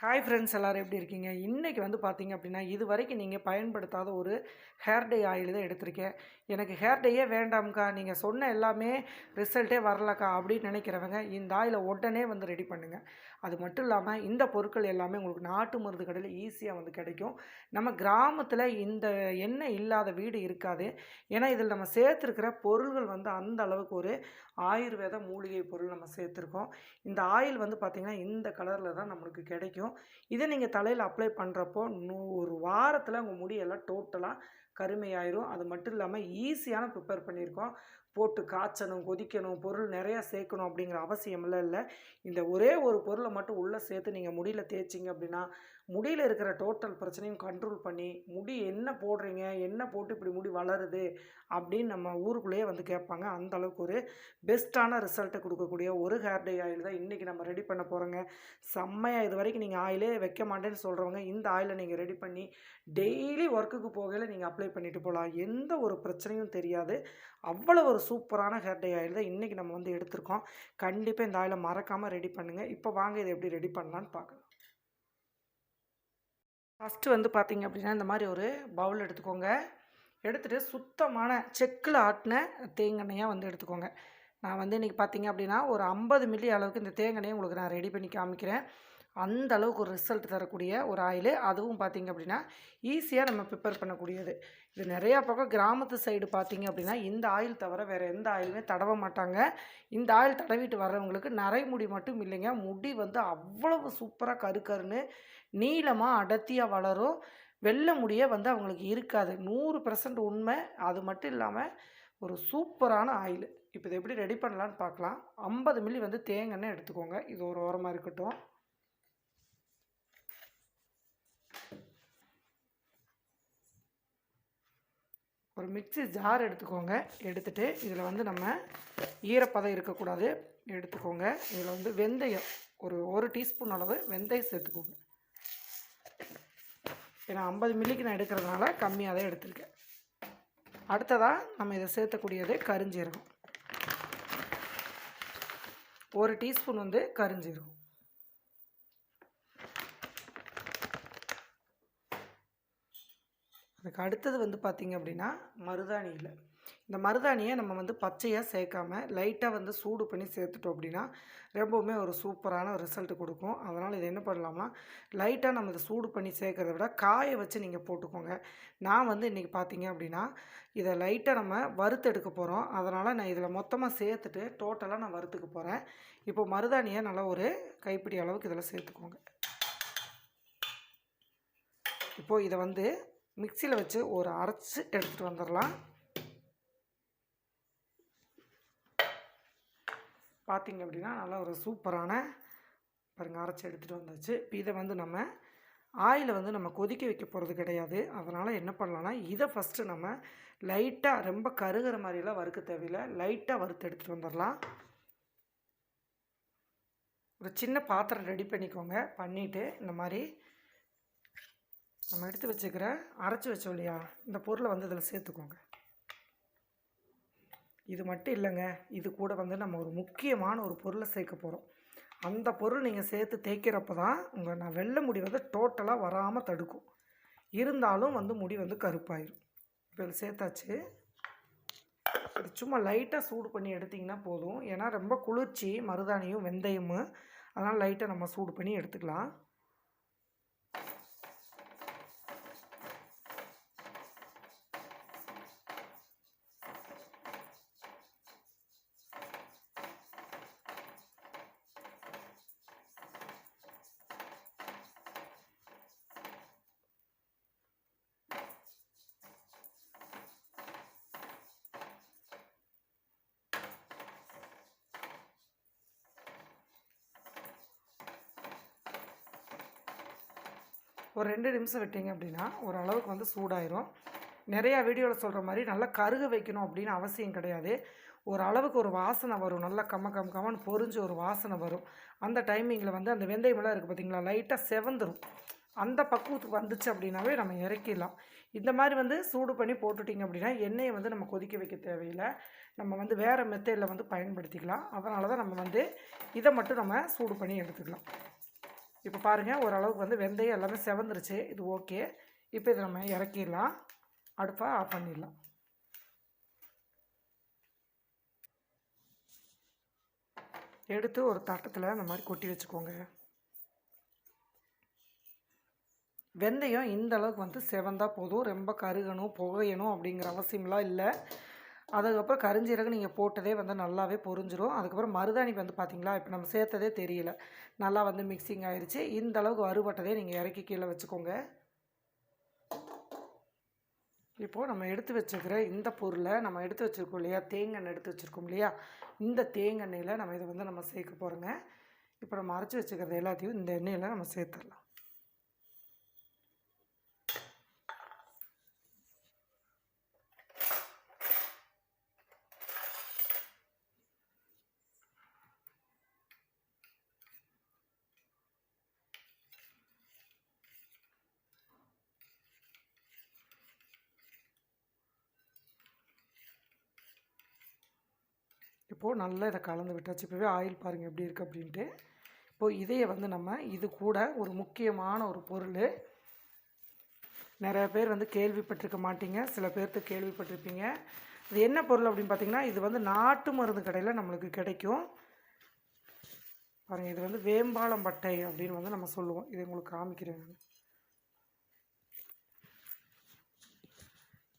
Hi friends எல்லோரும் எப்படி இருக்கீங்க? இன்றைக்கி வந்து பார்த்தீங்க அப்படின்னா இது வரைக்கும் நீங்கள் பயன்படுத்தாத ஒரு ஹேர் டே ஆயில் தான் எடுத்திருக்கேன். எனக்கு ஹேர் டேயே வேண்டாம்க்கா. நீங்கள் சொன்ன எல்லாமே ரிசல்ட்டே வரலக்கா அப்படின்னு நினைக்கிறவங்க இந்த ஆயிலை உடனே வந்து ரெடி பண்ணுங்கள் அது மட்டும் இல்லாமல் இந்த பொருட்கள் எல்லாமே உங்களுக்கு நாட்டு மருந்து கடையில் ஈஸியாக வந்து கிடைக்கும். நம்ம கிராமத்தில் இந்த எண்ணெய் இல்லாத வீடு இருக்காது. ஏன்னா இதில் நம்ம சேர்த்துருக்கிற பொருள்கள் வந்து அந்த அளவுக்கு ஒரு ஆயுர்வேத மூலிகை பொருள் நம்ம சேர்த்துருக்கோம். இந்த ஆயில் வந்து பார்த்திங்கன்னா இந்த கலரில் தான் நம்மளுக்கு கிடைக்கும். இதை நீங்கள் தலையில் அப்ளை பண்ணுறப்போ ஒரு வாரத்தில் உங்கள் முடியெல்லாம் டோட்டலாக கருமையாயிரும். அது மட்டும் இல்லாமல் ஈஸியான ப்ரிப்பேர் பண்ணியிருக்கோம். போட்டு காய்ச்சணும் கொதிக்கணும் பொருள் நிறையா சேர்க்கணும் அப்படிங்கிற அவசியம்லாம் இல்லை. இந்த ஒரே ஒரு பொருளை மட்டும் உள்ளே சேர்த்து நீங்கள் முடியில் தேய்ச்சிங்க அப்படின்னா முடியில் இருக்கிற டோட்டல் பிரச்சனையும் கண்ட்ரோல் பண்ணி முடி என்ன போடுறீங்க? என்ன போட்டு இப்படி முடி வளருது? அப்படின்னு நம்ம ஊருக்குள்ளேயே வந்து கேட்பாங்க. அந்த அளவுக்கு ஒரு பெஸ்ட்டான ரிசல்ட்டை கொடுக்கக்கூடிய ஒரு ஹேர் டை ஆயில் தான் இன்றைக்கி நம்ம ரெடி பண்ண போகிறோங்க செம்மையாக இது வரைக்கும் நீங்கள் ஆயிலே வைக்க மாட்டேன்னு சொல்கிறவங்க இந்த ஆயிலை நீங்கள் ரெடி பண்ணி டெய்லி ஒர்க்குக்கு போகையில் நீங்கள் அப்ளை பண்ணிட்டு போகலாம் எந்த ஒரு பிரச்சனையும் தெரியாது. அவ்வளோ ஒரு சூப்பரான ஹேர்டே ஆயில் தான் இன்றைக்கி நம்ம வந்து எடுத்திருக்கோம். கண்டிப்பாக இந்த ஆயிலை மறக்காமல் ரெடி பண்ணுங்கள் இப்போ வாங்க இதை எப்படி ரெடி பண்ணலான்னு பார்க்கலாம். ஃபஸ்ட்டு வந்து பார்த்தீங்க அப்படின்னா இந்த மாதிரி ஒரு பவுல் எடுத்துக்கோங்க. எடுத்துகிட்டு சுத்தமான செக்கில் ஆட்டின தேங்காய்யாக வந்து எடுத்துக்கோங்க. நான் வந்து இன்றைக்கி பார்த்தீங்க அப்படின்னா ஒரு ஐம்பது மில்லி அளவுக்கு இந்த தேங்காயை உங்களுக்கு நான் ரெடி பண்ணி காமிக்கிறேன். அந்த அளவுக்கு ஒரு ரிசல்ட் தரக்கூடிய ஒரு ஆயில் அதுவும் பார்த்திங்க அப்படின்னா ஈஸியாக நம்ம ப்ரிப்பேர் பண்ணக்கூடியது. இது நிறையா பக்கம் கிராமத்து சைடு பார்த்திங்க அப்படின்னா இந்த ஆயில் தவிர வேறு எந்த ஆயிலுமே தடவ மாட்டாங்க. இந்த ஆயில் தடவிட்டு வர்றவங்களுக்கு நரைமுடி மட்டும் இல்லைங்க. முடி வந்து அவ்வளவு சூப்பராக கரு கருன்னு நீளமாக அடர்த்தியாக வளரும். வெள்ளை முடியே வந்து அவங்களுக்கு இருக்காது. நூறு பர்சன்ட் உண்மை. அது மட்டும் இல்லாமல் ஒரு சூப்பரான ஆயில் இப்போ இதை எப்படி ரெடி பண்ணலான்னு பார்க்கலாம் ஐம்பது மில்லி வந்து தேங்காய் எடுத்துக்கோங்க. இது ஒரு ஓரமாக இருக்கட்டும். ஒரு மிக்ஸி ஜார் எடுத்துக்கோங்க. எடுத்துகிட்டு இதில் வந்து நம்ம ஈரப்பதம் இருக்கக்கூடாது. எடுத்துக்கோங்க. இதில் வந்து வெந்தயம் ஒரு ஒரு டீஸ்பூன் அளவு வெந்தயம் சேர்த்துக்கோங்க. ஏன்னா ஐம்பது மில்லிக்கு நான் எடுக்கிறதுனால கம்மியாக தான் எடுத்திருக்கேன். அடுத்ததாக நம்ம இதை சேர்த்தக்கூடியது கருஞ்சீரகம். ஒரு டீஸ்பூன் வந்து கருஞ்சீரகம். அதுக்கு அடுத்தது வந்து பார்த்திங்க அப்படின்னா மருதாணியில். இந்த மருதாணியை நம்ம வந்து பச்சையாக சேர்க்காம லைட்டாக வந்து சூடு பண்ணி சேர்த்துட்டோம் அப்படின்னா ரொம்பவுமே ஒரு சூப்பரான ரிசல்ட் கொடுக்கும். அதனால் இதை என்ன பண்ணலாம்னா லைட்டாக நம்ம இதை சூடு பண்ணி சேர்க்குறத விட காய வச்சு நீங்கள் போட்டுக்கோங்க. நான் வந்து இன்றைக்கி பார்த்தீங்க அப்படின்னா இதை லைட்டாக நம்ம வறுத்து எடுக்க போகிறோம் அதனால் நான் இதில் மொத்தமாக சேர்த்துட்டு டோட்டலாக நான் வறுத்துக்க போகிறேன் இப்போ மருதாணியை நல்லா ஒரு கைப்பிடி அளவுக்கு இதில் சேர்த்துக்கோங்க. இப்போது இதை வந்து மிக்சியில் வச்சு ஒரு அரைச்சி எடுத்துகிட்டு வந்துடலாம். பார்த்திங்க அப்படின்னா நல்லா ஒரு சூப்பரான பாருங்கள் அரைச்சி எடுத்துகிட்டு வந்தாச்சு. இப்போ இதை வந்து நம்ம ஆயில் வந்து நம்ம கொதிக்க வைக்க போகிறது கிடையாது. அதனால் என்ன பண்ணலான்னா இதை ஃபஸ்ட்டு நம்ம லைட்டாக ரொம்ப கருகிற மாதிரிலாம் வறுக்க தேவையில்லை. லைட்டாக வறுத்து எடுத்துகிட்டு வந்துடலாம். ஒரு சின்ன பாத்திரம் ரெடி பண்ணிக்கோங்க. பண்ணிவிட்டு இந்த மாதிரி நம்ம எடுத்து வச்சுக்கிற அரைச்சி வச்சோம் இல்லையா? இந்த பொருளை வந்து இதில் சேர்த்துக்கோங்க. இது மட்டும் இல்லைங்க. இது கூட வந்து நம்ம ஒரு முக்கியமான ஒரு பொருளை சேர்க்க போகிறோம் அந்த பொருள் நீங்கள் சேர்த்து தேய்க்கிறப்ப தான் உங்கள் நான் வெள்ளை முடி வந்து டோட்டலாக வராமல் தடுக்கும். இருந்தாலும் வந்து முடி வந்து கருப்பாயிரும். இப்போ இதில் சேர்த்தாச்சு. இது சும்மா லைட்டாக சூடு பண்ணி எடுத்திங்கன்னா போதும். ஏன்னா ரொம்ப குளிர்ச்சி மருதாணியும் வெந்தயமும். அதனால் லைட்டாக நம்ம சூடு பண்ணி எடுத்துக்கலாம். ஒரு ரெண்டு நிமிஷம் விட்டீங்க அப்படின்னா ஓரளவுக்கு வந்து சூடாயிரும். நிறையா வீடியோவில் சொல்கிற மாதிரி நல்லா கருக வைக்கணும் அப்படின்னு அவசியம் கிடையாது. ஒரு அளவுக்கு ஒரு வாசனை வரும். நல்லா கம்ம கம் கம்மன்னு பொறிஞ்சு ஒரு வாசனை வரும். அந்த டைமிங்கில் வந்து அந்த வெந்தயமெல்லாம் இருக்குது பார்த்தீங்களா லைட்டாக செவந்துடும் அந்த பக்குவத்துக்கு வந்துச்சு அப்படின்னாவே நம்ம இறக்கிடலாம். இந்த மாதிரி வந்து சூடு பண்ணி போட்டுட்டிங்க அப்படின்னா எண்ணெயை வந்து நம்ம கொதிக்க வைக்க தேவையில்லை. நம்ம வந்து வேறு மெத்தடில் வந்து பயன்படுத்திக்கலாம். அதனால தான் நம்ம வந்து இதை மட்டும் நம்ம சூடு பண்ணி எடுத்துக்கலாம். இப்போ பாருங்கள் ஓரளவுக்கு வந்து வெந்தயம் எல்லாமே செவந்துருச்சு. இது ஓகே. இப்போ இதை நம்ம இறக்கிடலாம். அடுப்பை ஆஃப் பண்ணிடலாம். எடுத்து ஒரு தட்டத்தில் இந்த மாதிரி கொட்டி வச்சுக்கோங்க. வெந்தயம் இந்த அளவுக்கு வந்து செவந்தால் போதும். ரொம்ப கருகணும் புகையணும் அப்படிங்கிற அவசியம்லாம் இல்லை. அதுக்கப்புறம் கரிஞ்சீரகம் நீங்கள் போட்டதே வந்து நல்லாவே பொரிஞ்சிரும். அதுக்கப்புறம் மருதாணி வந்து பார்த்தீங்களா இப்போ நம்ம சேர்த்ததே தெரியல. நல்லா வந்து மிக்சிங் ஆயிடுச்சு இந்த அளவுக்கு வறுபட்டதே நீங்கள் இறக்கி கீழே வச்சுக்கோங்க. இப்போது நம்ம எடுத்து வச்சுக்கிற இந்த பொருளை நம்ம எடுத்து வச்சுருக்கோம் இல்லையா? தேங்காய் எடுத்து வச்சுருக்கோம் இல்லையா? இந்த தேங்காய்யில் நம்ம இதை வந்து நம்ம சேர்க்க போகிறோங்க இப்போ நம்ம அரைச்சி வச்சுக்கிறது எல்லாத்தையும் இந்த எண்ணெயில் நம்ம சேர்த்துடலாம். இப்போது நல்லா இதை கலந்து விட்டாச்சு. இப்போவே ஆயில் பாருங்கள் எப்படி இருக்குது அப்படின்ட்டு. இப்போது இதையை வந்து நம்ம இது கூட ஒரு முக்கியமான ஒரு பொருள். நிறைய பேர் வந்து கேள்விப்பட்டிருக்க மாட்டீங்க. சில பேர்த்து கேள்விப்பட்டிருப்பீங்க. இது என்ன பொருள் அப்படின்னு பார்த்தீங்கன்னா இது வந்து நாட்டு மருந்து கடையில் நம்மளுக்கு கிடைக்கும். பாருங்கள் இது வந்து வேம்பாலம் பட்டை அப்படின்னு வந்து நம்ம சொல்லுவோம். இது உங்களுக்கு காமிக்கிறேன்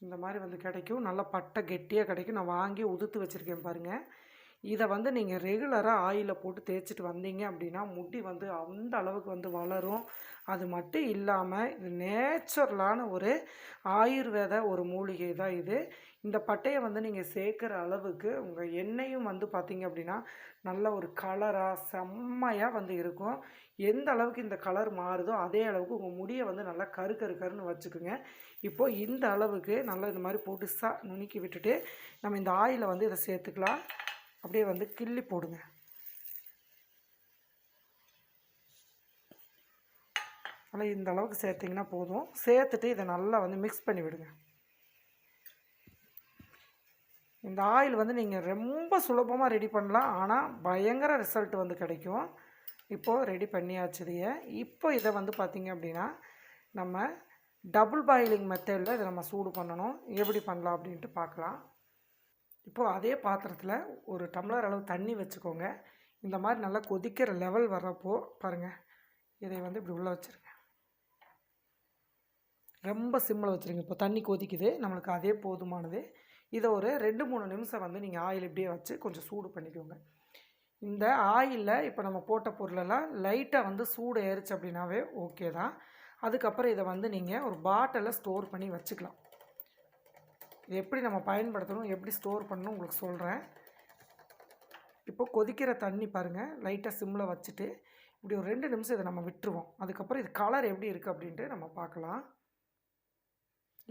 இந்த மாதிரி வந்து கிடைக்கும். நல்லா பட்டை கெட்டியாக கிடைக்கும். நான் வாங்கி உதுத்து வச்சுருக்கேன் பாருங்கள் இதை வந்து நீங்கள் ரெகுலராக ஆயிலில் போட்டு தேய்ச்சிட்டு வந்தீங்க அப்படின்னா முடி வந்து அந்த அளவுக்கு வந்து வளரும். அது மட்டும் இல்லாமல் இது நேச்சுரலான ஒரு ஆயுர்வேத ஒரு மூலிகை தான் இது. இந்த பட்டையை வந்து நீங்கள் சேர்க்குற அளவுக்கு உங்கள் எண்ணெயும் வந்து பார்த்தீங்க அப்படின்னா நல்ல ஒரு கலராக செம்மையாக வந்து இருக்கும். எந்த அளவுக்கு இந்த கலர் மாறுதோ அதே அளவுக்கு உங்கள் முடியை வந்து நல்லா கரு கரு கருன்னு வச்சுக்கோங்க. இப்போது இந்த அளவுக்கு நல்லா இந்த மாதிரி போட்டு சா நுணுக்கி விட்டுட்டு நம்ம இந்த ஆயிலை வந்து இதை சேர்த்துக்கலாம். அப்படியே வந்து கிள்ளி போடுங்க. ஆனால் இந்த அளவுக்கு சேர்த்திங்கன்னா போதும். சேர்த்துட்டு இதை நல்லா வந்து மிக்ஸ் பண்ணி விடுங்க. இந்த ஆயில் வந்து நீங்கள் ரொம்ப சுலபமாக ரெடி பண்ணலாம். ஆனால் பயங்கர ரிசல்ட் வந்து கிடைக்கும். இப்போது ரெடி பண்ணியாச்சு இதையே. இப்போ இதை வந்து பார்த்திங்க அப்படின்னா நம்ம டபுள் பாயிலிங் மெத்தடில் இதை நம்ம சூடு பண்ணணும். எப்படி பண்ணலாம் அப்படின்ட்டு பார்க்கலாம் இப்போது அதே பாத்திரத்தில் ஒரு டம்ளர் அளவு தண்ணி வச்சுக்கோங்க. இந்த மாதிரி நல்லா கொதிக்கிற லெவல் வர்றப்போ பாருங்கள் இதை வந்து இப்படி உள்ளே வச்சுருங்க. ரொம்ப சிம்மில் வச்சுருங்க. இப்போ தண்ணி கொதிக்குது நம்மளுக்கு அதே போதுமானது. இதை ஒரு ரெண்டு மூணு நிமிஷம் வந்து நீங்கள் ஆயில் இப்படியே வச்சு கொஞ்சம் சூடு பண்ணிக்கோங்க. இந்த ஆயிலில் இப்போ நம்ம போட்ட பொருளெல்லாம் லைட்டாக வந்து சூடு ஏறிச்சு அப்படின்னாவே ஓகே தான். அதுக்கப்புறம் இதை வந்து நீங்கள் ஒரு பாட்டிலில் ஸ்டோர் பண்ணி வச்சுக்கலாம். இது எப்படி நம்ம பயன்படுத்தணும் எப்படி ஸ்டோர் பண்ணணும் உங்களுக்கு சொல்கிறேன் இப்போ கொதிக்கிற தண்ணி பாருங்கள் லைட்டாக சிம்மில் வச்சுட்டு இப்படி ஒரு ரெண்டு நிமிஷம் இதை நம்ம விட்டுருவோம். அதுக்கப்புறம் இது கலர் எப்படி இருக்குது அப்படின்ட்டு நம்ம பார்க்கலாம்.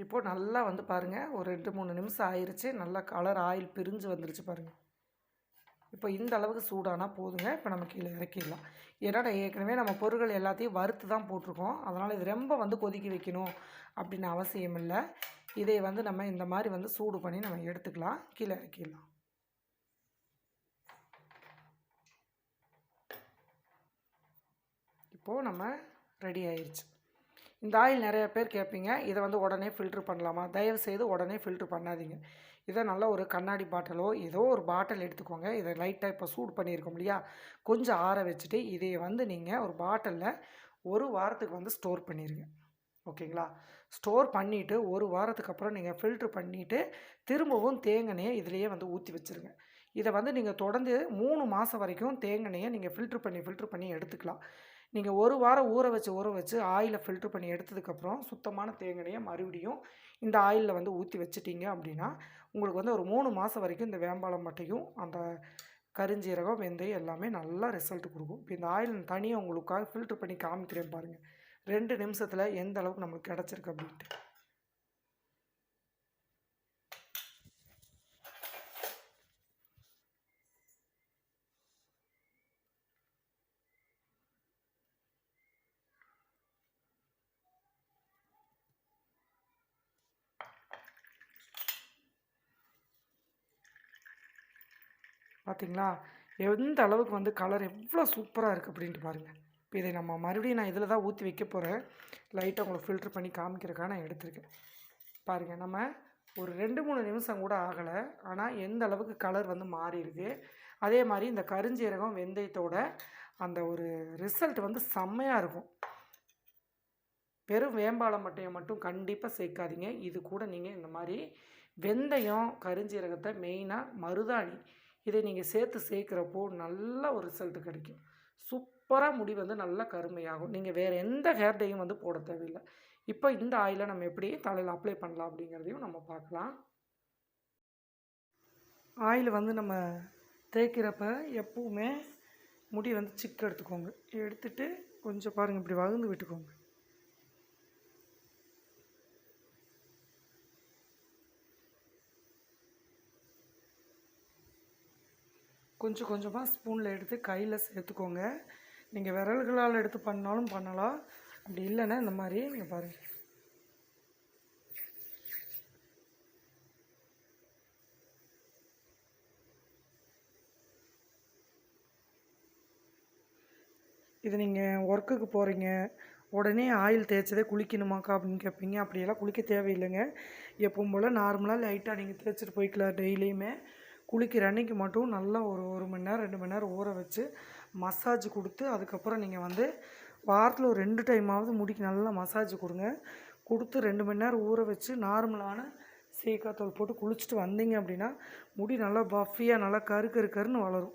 இப்போது நல்லா வந்து பாருங்கள் ஒரு ரெண்டு மூணு நிமிஷம் ஆயிடுச்சு நல்லா கலர் ஆயில் பிரிஞ்சு வந்துருச்சு பாருங்கள் இப்போ இந்த அளவுக்கு சூடானா போதுங்க இப்போ நம்ம கீழே இறக்கிடலாம். ஏன்னா ஏற்கனவே நம்ம பொருட்கள் எல்லாத்தையும் வறுத்து தான் போட்டிருக்கோம். அதனால் இது ரொம்ப வந்து கொதிக்க வைக்கணும் அப்படின்னு அவசியம் இல்லை. இதை வந்து நம்ம இந்த மாதிரி வந்து சூடு பண்ணி நம்ம எடுத்துக்கலாம். கீழே இறக்கிடலாம். இப்போது நம்ம ரெடி ஆயிடுச்சு இந்த ஆயில் நிறைய பேர் கேட்பீங்க இதை வந்து உடனே ஃபில்ட்ரு பண்ணலாமா? தயவு செய்து உடனே ஃபில்ட்ரு பண்ணாதீங்க. இதை நல்ல ஒரு கண்ணாடி பாட்டிலோ ஏதோ ஒரு பாட்டில் எடுத்துக்கோங்க. இதை லைட்டாக இப்போ சூடு பண்ணியிருக்கோம் இல்லையா? கொஞ்சம் ஆற வச்சுட்டு இதை வந்து நீங்கள் ஒரு பாட்டிலில் ஒரு வாரத்துக்கு வந்து ஸ்டோர் பண்ணிடுங்க ஓகேங்களா? ஸ்டோர் பண்ணிவிட்டு ஒரு வாரத்துக்கு அப்புறம் நீங்கள் ஃபில்ட்ரு பண்ணிவிட்டு திரும்பவும் தேங்கெண்ணெயை இதிலையே வந்து ஊற்றி வச்சுருங்க. இதை வந்து நீங்கள் தொடர்ந்து மூணு மாதம் வரைக்கும் தேங்கெண்ணெயை நீங்கள் ஃபில்ட்ரு பண்ணி ஃபில்ட்ரு பண்ணி எடுத்துக்கலாம். நீங்கள் ஒரு வாரம் ஊற வச்சு ஊற வச்சு ஆயிலை ஃபில்ட்ரு பண்ணி எடுத்ததுக்கப்புறம் சுத்தமான தேங்கெண்ணெயை மறுபடியும் இந்த ஆயிலில் வந்து ஊற்றி வச்சிட்டிங்க அப்படின்னா உங்களுக்கு வந்து ஒரு மூணு மாதம் வரைக்கும் இந்த வேம்பாலம் மட்டையும் அந்த கருஞ்சீரகம் வெந்தயம் எல்லாமே நல்லா ரிசல்ட் கொடுக்கும். இப்போ இந்த ஆயில் தனியாக உங்களுக்காக ஃபில்ட்ரு பண்ணி காமிக்கிறேன் பாருங்கள் ரெண்டு நிமிஷத்தில் எந்த அளவுக்கு நம்மளுக்கு கிடச்சிருக்கு அப்படின்ட்டு. பார்த்தீங்களா எந்த அளவுக்கு வந்து கலர் எவ்வளோ சூப்பராக இருக்குது அப்படின்ட்டு பாருங்கள் இப்போ இதை நம்ம மறுபடியும் நான் இதில் தான் ஊற்றி வைக்க போகிறேன். லைட்டை உங்களுக்கு ஃபில்ட்ரு பண்ணி காமிக்கிறக்காக நான் எடுத்திருக்கேன். பாருங்கள் நம்ம ஒரு ரெண்டு மூணு நிமிஷம் கூட ஆகலை. ஆனால் எந்த அளவுக்கு கலர் வந்து மாறிடுது அதே மாதிரி இந்த கருஞ்சீரகம் வெந்தயத்தோட அந்த ஒரு ரிசல்ட் வந்து செம்மையாக இருக்கும். வெறும் வேம்பாலம் மட்டையை மட்டும் கண்டிப்பாக சேர்க்காதீங்க. இது கூட நீங்கள் இந்த மாதிரி வெந்தயம் கருஞ்சீரகத்தை மெயினாக மருதாணி இதை நீங்கள் சேர்த்து சேர்க்குறப்போ நல்ல ஒரு ரிசல்ட் கிடைக்கும். சூப்பராக முடி வந்து நல்லா கருமையாகும். நீங்கள் வேறு எந்த ஹேர் டேயும் வந்து போட தேவையில்லை. இப்போ இந்த ஆயிலை நம்ம எப்படி தலையில் அப்ளை பண்ணலாம் அப்படிங்கிறதையும் நம்ம பார்க்கலாம். ஆயில் வந்து நம்ம தேய்க்கிறப்ப எப்பவுமே முடி வந்து சிக்கு எடுத்துக்கோங்க. எடுத்துட்டு கொஞ்சம் பாருங்கள் இப்படி வகுந்து விட்டுக்கோங்க. கொஞ்சம் கொஞ்சமாக ஸ்பூனில் எடுத்து கையில் சேர்த்துக்கோங்க. நீங்கள் விரல்களால் எடுத்து பண்ணாலும் பண்ணலாம். அப்படி இல்லைன்னா இந்த மாதிரி நீங்கள் பாருங்கள் இது நீங்கள் ஒர்க்குக்கு போகிறீங்க உடனே ஆயில் தேய்ச்சதே குளிக்கணுமாக்கா அப்படின்னு கேட்பீங்க அப்படியெல்லாம் குளிக்க தேவையில்லைங்க. எப்பவும் போல் நார்மலாக லைட்டாக நீங்கள் தேய்ச்சிட்டு போய்க்கலாம் டெய்லியுமே. குளிக்கிற அன்னைக்கு மட்டும் நல்லா ஒரு ஒரு மணி நேரம் ரெண்டு மணி நேரம் ஊற வச்சு மசாஜ் கொடுத்து அதுக்கப்புறம் நீங்கள் வந்து வாரத்தில் ஒரு ரெண்டு டைமாவது முடிக்கு நல்லா மசாஜ் கொடுங்க. கொடுத்து ரெண்டு மணி நேரம் ஊற வச்சு நார்மலான சீக்காத்தூள் போட்டு குளிச்சுட்டு வந்தீங்க அப்படின்னா முடி நல்லா பஃபியாக நல்லா கரு கரு கருன்னு வளரும்.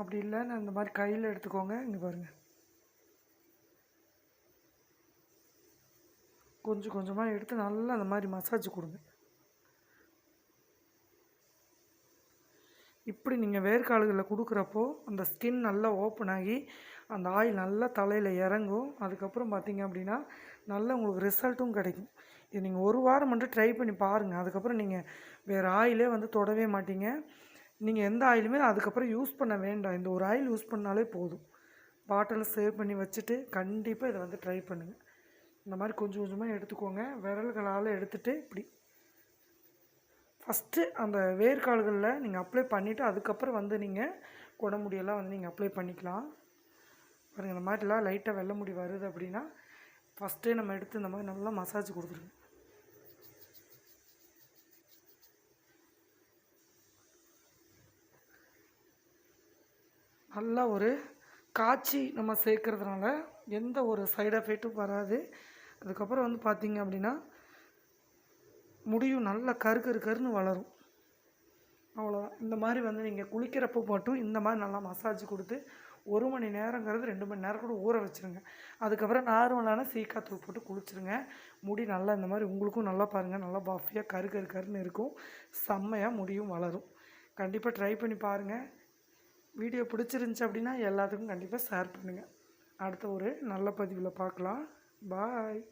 அப்படி இல்லைன்னு இந்த மாதிரி கையில் எடுத்துக்கோங்க. இங்கே பாருங்கள் கொஞ்சம் கொஞ்சமாக எடுத்து நல்லா அந்த மாதிரி மசாஜ் கொடுங்க. இப்படி நீங்கள் வேர்க்கால்களில் கொடுக்குறப்போ அந்த ஸ்கின் நல்லா ஓப்பன் ஆகி அந்த ஆயில் நல்லா தலையில் இறங்கும். அதுக்கப்புறம் பார்த்தீங்க அப்படின்னா நல்ல உங்களுக்கு ரிசல்ட்டும் கிடைக்கும். இது நீங்கள் ஒரு வாரம் மட்டும் ட்ரை பண்ணி பாருங்கள் அதுக்கப்புறம் நீங்கள் வேறு ஆயிலே வந்து தொடவே மாட்டீங்க. நீங்கள் எந்த ஆயிலுமே அதுக்கப்புறம் யூஸ் பண்ண வேண்டாம். இந்த ஒரு ஆயில் யூஸ் பண்ணாலே போதும். பாட்டில் சேவ் பண்ணி வச்சுட்டு கண்டிப்பாக இதை வந்து ட்ரை பண்ணுங்கள் இந்த மாதிரி கொஞ்சம் கொஞ்சமாக எடுத்துக்கோங்க. விரல்களால் எடுத்துகிட்டு இப்படி. ஃபஸ்ட்டு அந்த வேர்க்கால்களில் நீங்கள் அப்ளை பண்ணிவிட்டு அதுக்கப்புறம் வந்து நீங்கள் குடமுடியெல்லாம் வந்து நீங்கள் அப்ளை பண்ணிக்கலாம். பாருங்கள் இந்த மாதிரிலாம் லைட்டாக வெள்ளை முடி வருது அப்படின்னா ஃபஸ்ட்டே நம்ம எடுத்து இந்த மாதிரி நல்லா மசாஜ் கொடுத்துருங்க. நல்லா ஒரு காய்ச்சி நம்ம சேர்க்கறதுனால எந்த ஒரு சைடு எஃபெக்ட்டும் வராது. அதுக்கப்புறம் வந்து பார்த்தீங்க அப்படின்னா முடியும் நல்லா கரு கரு கருன்னு வளரும். அவ்வளோதான் இந்த மாதிரி வந்து நீங்கள் குளிக்கிறப்போ மட்டும் இந்த மாதிரி நல்லா மசாஜ் கொடுத்து ஒரு மணி நேரங்கிறது ரெண்டு மணி நேரம் கூட ஊற வச்சுருங்க. அதுக்கப்புறம் நார்மலான சீக்காத்தூள் போட்டு குளிச்சுருங்க. முடி நல்லா இந்த மாதிரி உங்களுக்கும் நல்லா பாருங்கள் நல்லா பாஃபியாக கரு கரு கருன்னு இருக்கும். செம்மையாக முடியும் வளரும். கண்டிப்பாக ட்ரை பண்ணி பாருங்கள் வீடியோ பிடிச்சிருந்துச்சி அப்படின்னா எல்லாத்துக்கும் கண்டிப்பாக ஷேர் பண்ணுங்கள் அடுத்த ஒரு நல்ல பதிவில் பார்க்கலாம். பாய்